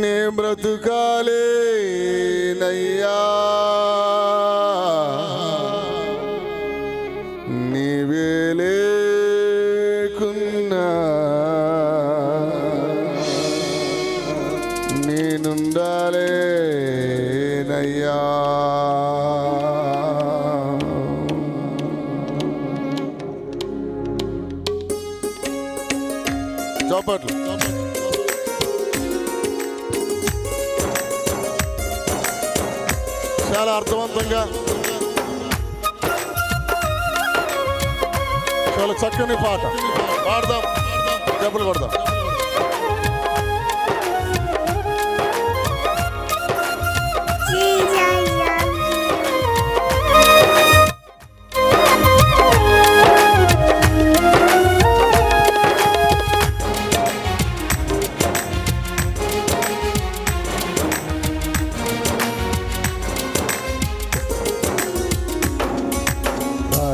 నే బ్రతుకాలే నయ్యా. నీవే లేకున్నా. నేనుండాలే చాలా అర్థవంతంగా చాలా చక్కని పాట. పాడదాం. దెబ్బలు కొడదాం.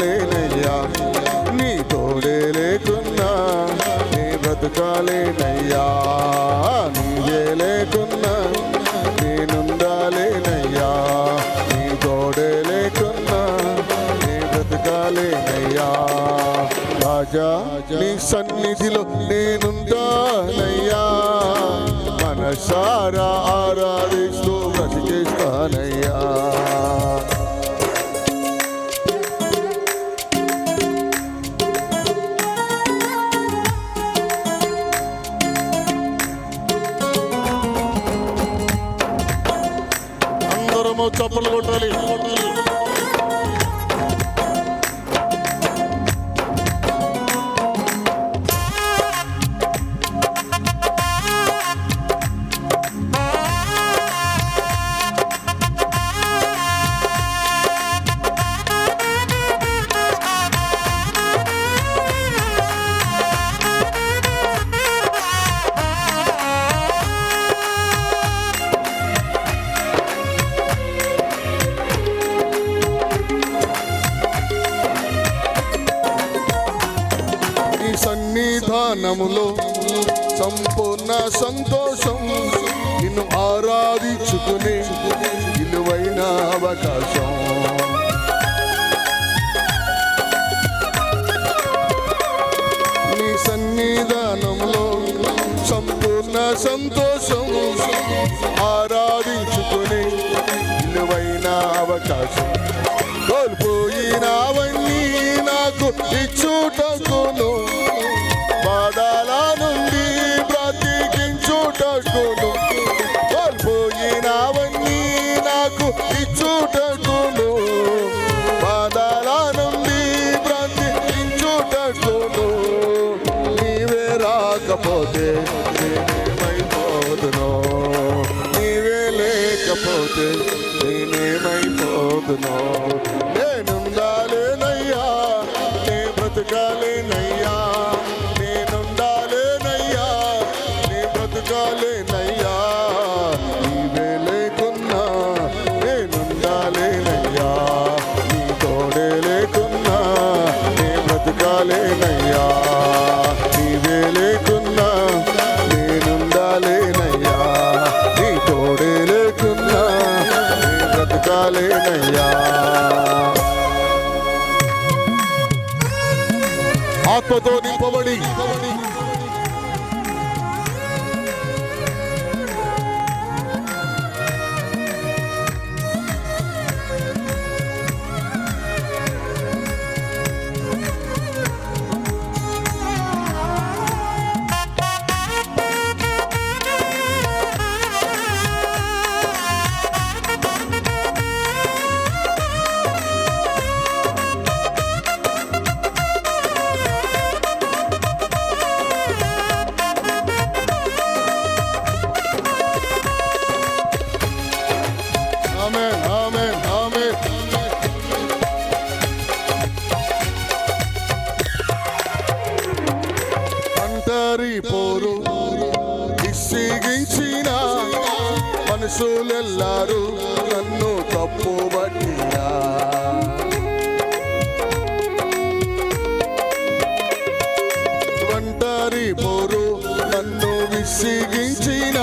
నేనుండాలేనయ్యా నీ తోడే లేకున్నా నీ బ్రతకాలేనయ్యా. నీయే లేకున్నా నేనుండాలేనయ్యా నీ తోడే లేకున్నా నీ బ్రతకాలేనయ్యా. రాజా నీ సన్నిధిలో నేనుంటానయ్యా. మనసారా ఆరాధిస్తూ బ్రతికేస్తానయ్యా. చప్పలు కొట్టాలి. క్షణములో సంపూర్ణ సంతోషం నిన్ను ఆరాధించుకునే విలువైన అవకాశం. నీ సన్నిధానంలో సంపూర్ణ సంతోషం ఆరాధించుకునే విలువైన అవకాశం. కోల్పోయినవన్నీ నాకు ఇచ్చుటకు లేకపోతే నేనేమైపోదును నీవే లేకపోతే నేనేమైపోదును నేనుండాలేనయ్యా నే బ్రతకాలే బ్రతకాలేనయ్యా ఆత్మతో నింపబడి తరి పోరు. ఇసిగించిన మనుషులెల్లారు నన్ను తప్పు బట్టినా వంటరి పోరు నన్ను విసిగించిన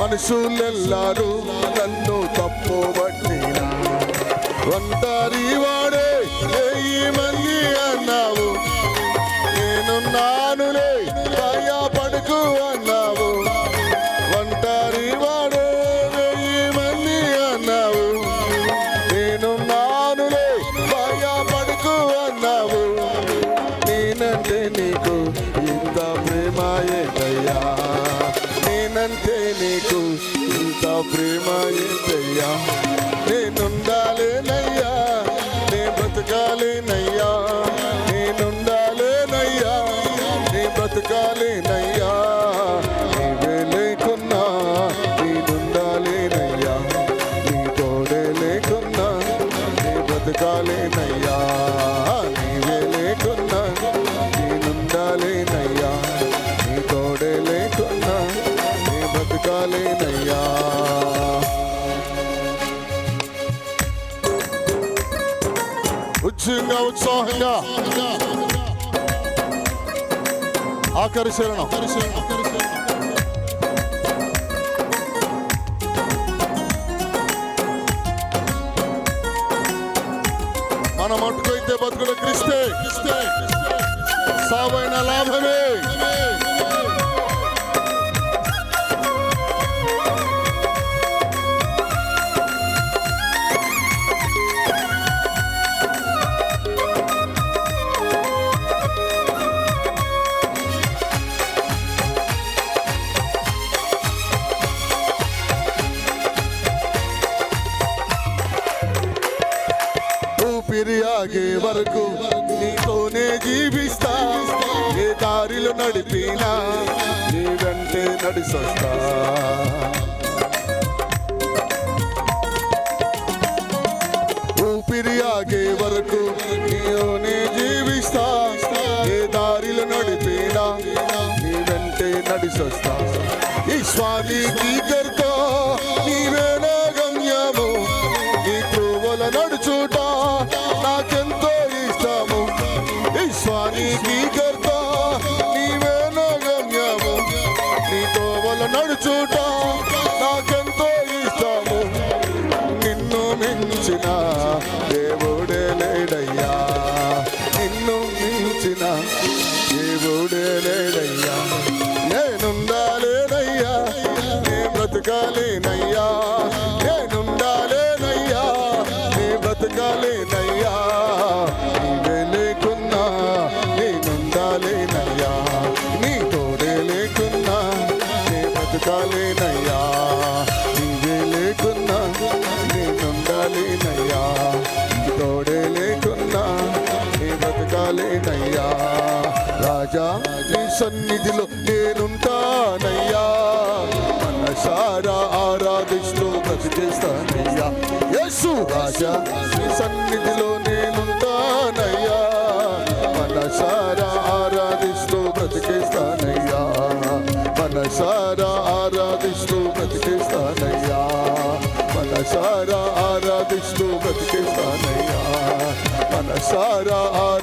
మనుషులెల్లారు నన్ను తప్పు బట్టినా వంటరి నేనుండాలేనయ్యా నే బ్రతకాలేనయ్యా నేనుండాలేనయ్యా నే బ్రతకాలేనయ్యా నీవే లేకున్నా నేనుండాలేనయ్యా నీ తోడే లేకున్నా నే బ్రతకాలేనయ్యా నీవే లేకున్నా. ఆఖరి శరణం మన మట్టుకైతే బతుకుల క్రిస్తే క్రిస్తే సావైన లాభమే వెంటే నడిసొస్తా. ఊపిరి ఆగే వరకు నీతోనే జీవిస్తా. ఏ దారిలో నడిపేనా? నీ వెంటే నడిసొస్తా. ఈ స్వామి కర్త నీవేనా గమ్యము నీ త్రోవల నడుచుటా. బ్రతకాలేనయ్యా నీవే లేకున్నా నేనుండాలేనయ్యా. తోడే లేకున్నా నీ బ్రతకాలేనయ్యా రాజా నీ సన్నిధిలో నేనుంటానయ్యా. మనసారా ఆరాధిస్తూ బ్రతికేస్తానయ్యా. యేసు రాజా నీ సన్నిధిలో మనసారా ఆరాధిస్తూ బతికేస్తానయ్యా మనసారా ఆరాధిస్తూ బ్రతికేస్తానయ్యా